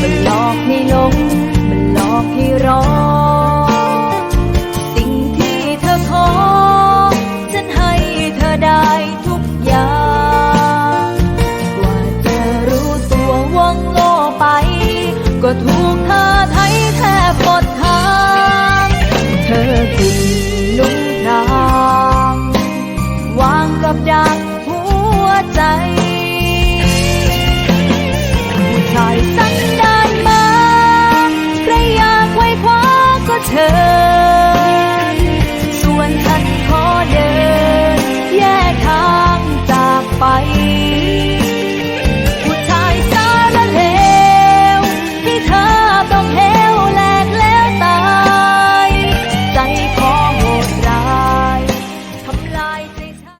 มันหลอกให้หลงมันหลอกให้รอสิ่งที่เธอขอฉันให้เธอได้ทุกอย่าง กว่าจะรู้ตัวว่างโง่ไป ก็ทุก ธอ ส่วนฉันขอเดิน แยกทางจากไป